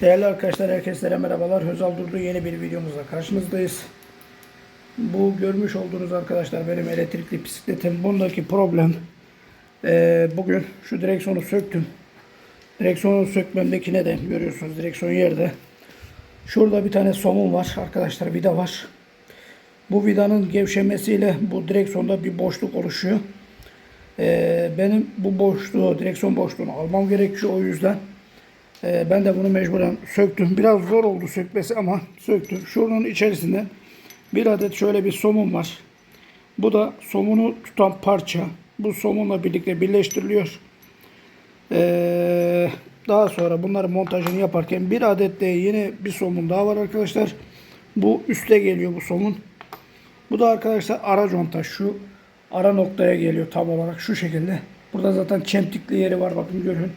Değerli arkadaşlar, herkese merhabalar. Özal Durdu yeni bir videomuzla karşınızdayız. Bu görmüş olduğunuz arkadaşlar benim elektrikli bisikletim. Bundaki problem eee, bugün şu direksiyonu söktüm. Direksiyonu sökmemdeki neden görüyorsunuz direksiyon yerde. Şurada bir tane somun var arkadaşlar vida var. Bu vidanın gevşemesiyle bu direksiyonda bir boşluk oluşuyor. Eee, benim bu boşluğu, direksiyon boşluğunu almam gerekiyor o yüzden. Ee, ben de bunu mecburen söktüm. Biraz zor oldu sökmesi ama söktüm. Şunun içerisinde bir adet şöyle bir somun var. Bu da somunu tutan parça. Bu somunla birlikte birleştiriliyor. Ee, daha sonra bunları montajını yaparken bir adet de yine bir somun daha var arkadaşlar. Bu üste geliyor bu somun. Bu da arkadaşlar ara conta. Şu ara noktaya geliyor tam olarak şu şekilde. Burada zaten çentikli yeri var bakın görün.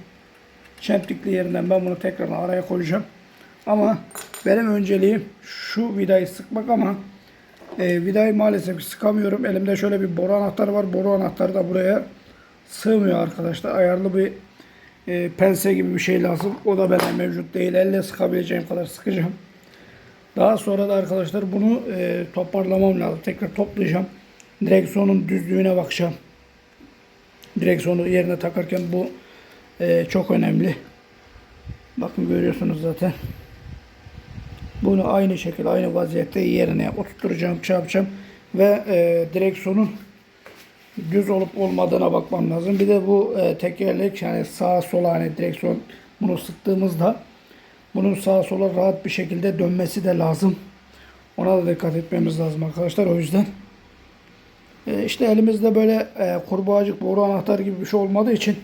Çentikli yerinden ben bunu tekrar araya koyacağım. Ama benim önceliğim şu vidayı sıkmak ama e, vidayı maalesef sıkamıyorum. Elimde şöyle bir boru anahtarı var. Boru anahtarı da buraya sığmıyor arkadaşlar. Ayarlı bir e, pense gibi bir şey lazım. O da bende mevcut değil. Elle sıkabileceğim kadar sıkacağım. Daha sonra da arkadaşlar bunu e, toparlamam lazım. Tekrar toplayacağım. Direksiyonun düzlüğüne bakacağım. Direksiyonu yerine takarken bu e, çok önemli. Bakın görüyorsunuz zaten. Bunu aynı şekilde aynı vaziyette yerine oturtacağım, yapacağım ve e, direksiyonun düz olup olmadığına bakmam lazım. Bir de bu e, tekerlek yani sağa sola hani direksiyon bunu sıktığımızda bunun sağa sola rahat bir şekilde dönmesi de lazım. Ona da dikkat etmemiz lazım arkadaşlar. O yüzden e, işte elimizde böyle e, kurbağacık boru anahtar gibi bir şey olmadığı için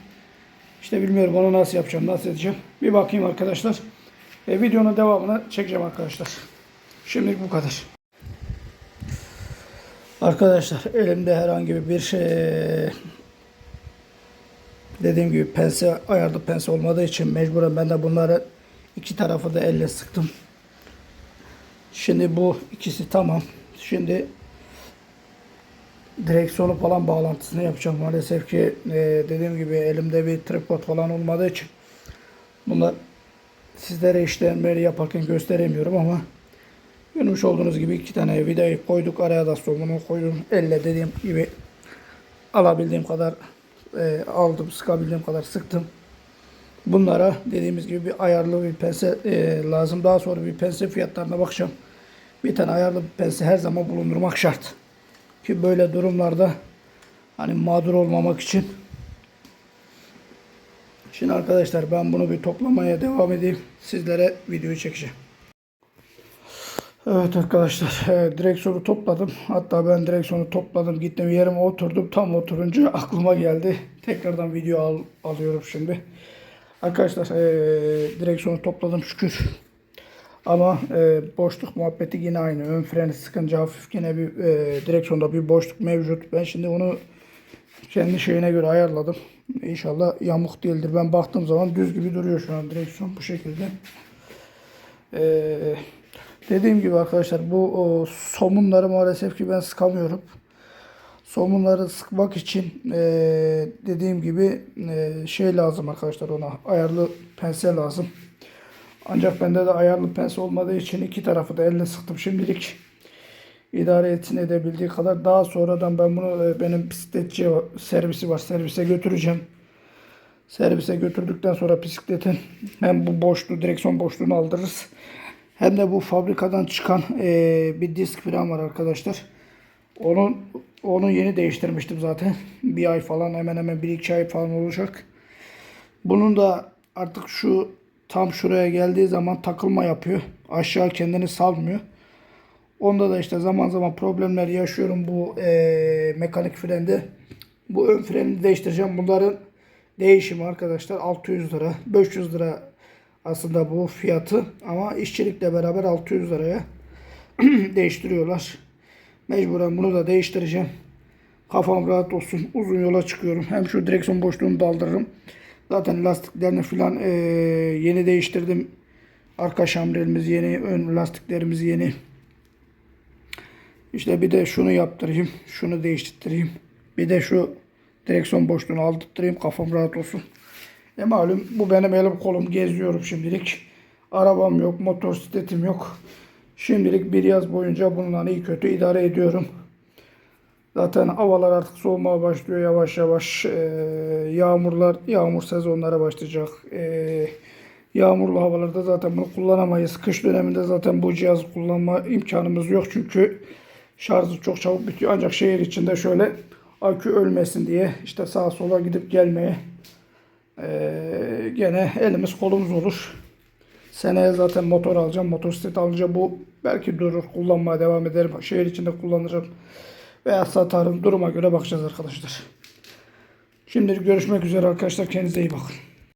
işte bilmiyorum onu nasıl yapacağım, nasıl edeceğim. Bir bakayım arkadaşlar. E, videonun devamını çekeceğim arkadaşlar. Şimdilik bu kadar. Arkadaşlar elimde herhangi bir şey dediğim gibi pense ayarlı pense olmadığı için mecburen ben de bunları iki tarafı da elle sıktım. Şimdi bu ikisi tamam. Şimdi direksiyonu falan bağlantısını yapacağım. Maalesef ki e, dediğim gibi elimde bir tripod falan olmadığı için bunlar sizlere işlemleri yaparken gösteremiyorum ama görmüş olduğunuz gibi iki tane vidayı koyduk. Araya da somunu koydum. Elle dediğim gibi alabildiğim kadar e, aldım. Sıkabildiğim kadar sıktım. Bunlara dediğimiz gibi bir ayarlı bir pense e, lazım. Daha sonra bir pense fiyatlarına bakacağım. Bir tane ayarlı bir pense her zaman bulundurmak şart. Ki böyle durumlarda hani mağdur olmamak için. Şimdi arkadaşlar ben bunu bir toplamaya devam edeyim. Sizlere videoyu çekeceğim. Evet arkadaşlar e, direksiyonu topladım. Hatta ben direksiyonu topladım. Gittim yerime oturdum. Tam oturunca aklıma geldi. Tekrardan video al, alıyorum şimdi. Arkadaşlar e, direksiyonu topladım şükür. Ama e, boşluk muhabbeti yine aynı. Ön freni sıkınca hafif yine bir e, direksiyonda bir boşluk mevcut. Ben şimdi onu kendi şeyine göre ayarladım. İnşallah yamuk değildir. Ben baktığım zaman düz gibi duruyor şu an direksiyon bu şekilde. E, dediğim gibi arkadaşlar bu o, somunları maalesef ki ben sıkamıyorum. Somunları sıkmak için e, dediğim gibi e, şey lazım arkadaşlar ona ayarlı pense lazım. Ancak bende de ayarlı pense olmadığı için iki tarafı da elle sıktım şimdilik. idare etsin edebildiği kadar. Daha sonradan ben bunu e, benim bisikletçi servisi var. Servise götüreceğim. Servise götürdükten sonra bisikletin hem bu boşluğu, direksiyon boşluğunu aldırırız. Hem de bu fabrikadan çıkan e, bir disk falan var arkadaşlar. Onun onu yeni değiştirmiştim zaten. Bir ay falan hemen hemen bir iki ay falan olacak. Bunun da artık şu tam şuraya geldiği zaman takılma yapıyor. Aşağı kendini salmıyor. Onda da işte zaman zaman problemler yaşıyorum bu e, mekanik frende. Bu ön freni değiştireceğim. Bunların değişimi arkadaşlar 600 lira. 500 lira aslında bu fiyatı ama işçilikle beraber 600 liraya değiştiriyorlar. Mecburen bunu da değiştireceğim. Kafam rahat olsun. Uzun yola çıkıyorum. Hem şu direksiyon boşluğunu daldırırım. Zaten lastiklerini falan e, yeni değiştirdim. Arka şamrelimiz yeni, ön lastiklerimiz yeni. İşte bir de şunu yaptırayım. Şunu değiştireyim. Bir de şu direksiyon boşluğunu aldırtayım. Kafam rahat olsun. E malum bu benim elim kolum geziyorum şimdilik. Arabam yok, motosikletim yok. Şimdilik bir yaz boyunca bununla iyi kötü idare ediyorum. Zaten havalar artık soğumaya başlıyor yavaş yavaş. Ee, yağmurlar, yağmur sezonları başlayacak. Ee, yağmurlu havalarda zaten bunu kullanamayız. Kış döneminde zaten bu cihazı kullanma imkanımız yok çünkü şarjı çok çabuk bitiyor. Ancak şehir içinde şöyle akü ölmesin diye işte sağa sola gidip gelmeye ee, gene elimiz kolumuz olur. Seneye zaten motor alacağım. Motosiklet alınca bu belki durur. Kullanmaya devam ederim. Şehir içinde kullanırım. Veya satarım. Duruma göre bakacağız arkadaşlar. Şimdilik görüşmek üzere arkadaşlar. Kendinize iyi bakın.